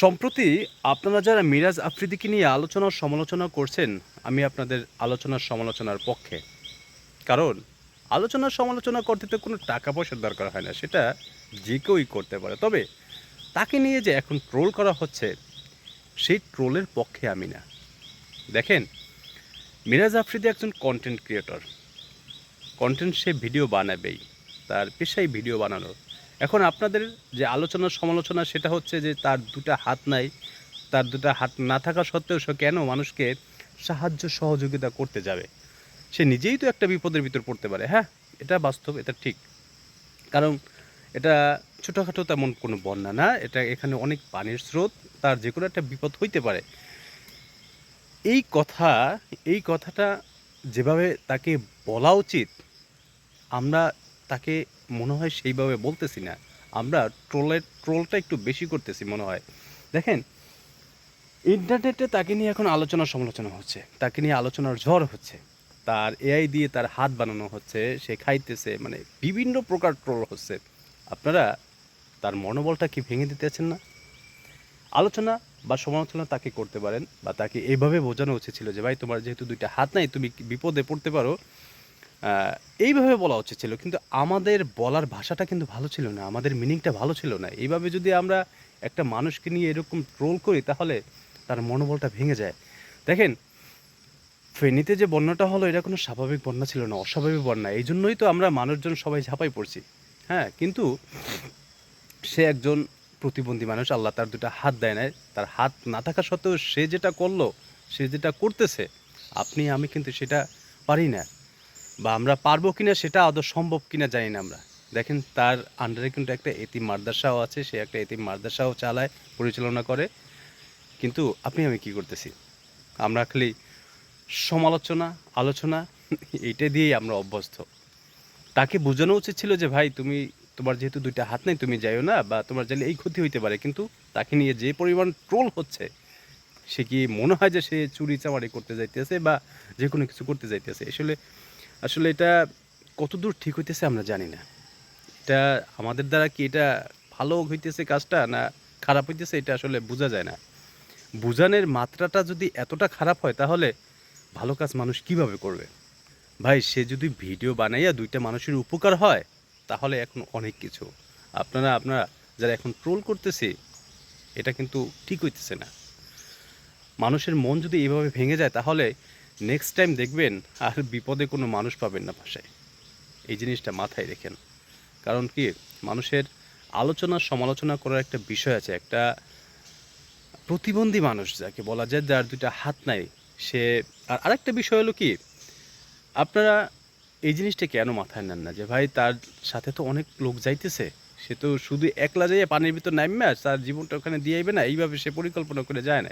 সম্প্রতি আপনারা যারা মিরাজ আফ্রিদিকে নিয়ে আলোচনা সমালোচনা করছেন, আমি আপনাদের আলোচনার সমালোচনার পক্ষে। কারণ, আলোচনা সমালোচনা করতে তো কোনো টাকা পয়সার দরকার হয় না, সেটা যে কেউই করতে পারে। তবে, তাকে নিয়ে যে এখন ট্রোল করা হচ্ছে, সেই ট্রোলের পক্ষে আমি না। দেখেন, মিরাজ আফ্রিদি একজন কন্টেন্ট ক্রিয়েটর কন্টেন্ট সে ভিডিও বানাবেই, তার পেশাই ভিডিও বানানোর। এখন আপনাদের যে আলোচনা, সমালোচনা, সেটা হচ্ছে যে তার দুটা হাত নাই। তার দুটা হাত না থাকা সত্ত্বেও সে কেন মানুষকে সাহায্য, সহযোগিতা করতে যাবে? সে নিজেই তো একটা বিপদের ভিতর পড়তে পারে। হ্যাঁ এটা বাস্তব, এটা ঠিক। কারণ এটা ছোটোখাটো তেমন কোনো বন্যা না। এটা এখানে অনেক পানির স্রোত। তার যে কোনো একটা বিপদ হইতে পারে। এই কথা, এই কথাটা যেভাবে তাকে বলা উচিত, আমরা তাকে মনে হয় সেইভাবে বলতেছি না। আমরা ট্রোলের ট্রোলটা একটু বেশি করতেছি মনে হয়। দেখেন, ইন্টারনেটে তাকে নিয়ে এখন আলোচনা সমালোচনা হচ্ছে, তাকে নিয়ে আলোচনার ঝড় হচ্ছে। তার এআই দিয়ে তার হাত বানানো হচ্ছে, সে খাইতেছে মানে বিভিন্ন প্রকার ট্রোল হচ্ছে। আপনারা তার মনোবলটা কি ভেঙে দিতেছেন না? আলোচনা বা সমালোচনা তাকে করতে পারেন বা তাকে এইভাবে বোঝানো উচিত ছিল যে, ভাই, তোমার যেহেতু দুইটা হাত নাই, তুমি বিপদে পড়তে পারো? এইভাবে বলা উচিত ছিল, কিন্তু আমাদের বলার ভাষাটা কিন্তু ভালো ছিল না, আমাদের মিনিংটা ভালো ছিল না। এইভাবে যদি আমরা একটা মানুষকে নিয়ে এরকম ট্রোল করি, তাহলে তার মনোবলটা ভেঙে যায়। দেখেন, ফেনীতে যে বন্যাটা হলো, এটা কোনো স্বাভাবিক বন্যা ছিল না, অস্বাভাবিক বন্যা। এই জন্যই তো আমরা মানুষজন সবাই ঝাঁপাই পড়ছি। হ্যাঁ কিন্তু সে একজন প্রতিবন্ধী মানুষ, আল্লাহ তার দুটা হাত দেয় নাই। তার হাত না থাকা সত্ত্বেও সে যেটা করল, সে যেটা করতেছে, আপনি, আমি কিন্তু সেটা পারি না। বা আমরা পারব কিনা সেটা আদৌ সম্ভব কিনা জানি না আমরা। দেখেন তার আন্ডারে কিন্তু একটা এতিম মাদ্রাসাও আছে, সে একটা এতিম মাদ্রাসাও চালায়, পরিচালনা করে। কিন্তু আপনি, আমি কি করতেছি? আমরা খালি সমালোচনা, আলোচনা, এইটা দিয়েই আমরা অভ্যস্ত। তাকে বোঝানো উচিত ছিল যে, ভাই, তুমি, তোমার যেহেতু দুইটা হাত নেই, তুমি যাইও না বা তোমার চাইলে এই ক্ষতি হইতে পারে। কিন্তু তাকে নিয়ে যে পরিমাণ ট্রোল হচ্ছে, সে কি মনে হয় যে সে চুরি চামারি করতে যাইতেছে বা যে কোনো কিছু করতে যাইতেছে? আসলে আসলে এটা কতদূর ঠিক হইতেছে আমরা জানি না। এটা আমাদের দ্বারা কি এটা ভালো হইতেছে কাজটা না খারাপ হইতেছে এটা আসলে বোঝা যায় না। বুঝানোর মাত্রাটা যদি এতটা খারাপ হয় তাহলে ভালো কাজ মানুষ কীভাবে করবে? ভাই, সে যদি ভিডিও বানাইয়া দুইটা মানুষের উপকার হয় তাহলে এখন অনেক কিছু। আপনারা আপনারা যারা এখন ট্রোল করতেছে, এটা কিন্তু ঠিক হইতেছে না। মানুষের মন যদি এইভাবে ভেঙে যায় তাহলে নেক্সট টাইম দেখবেন আর বিপদে কোনো মানুষ পাবেন না পাশে এই জিনিসটা মাথায় রেখেন। কারণ কি? মানুষের আলোচনা, সমালোচনা করার একটা বিষয় আছে। একটা প্রতিবন্ধী মানুষ যাকে বলা যায়, যার দুইটা হাত নাই, সে আর আরেকটা বিষয় হলো কি? আপনারা এই জিনিসটা কেন মাথায় নেন না? যে ভাই, তার সাথে তো অনেক লোক যাইতেছে। সে তো শুধু একলা যাইয়া পানির ভিতর নামবে আর তার জীবনটা ওখানে দিয়ে আইবে না। এইভাবে সে পরিকল্পনা করে যায় না।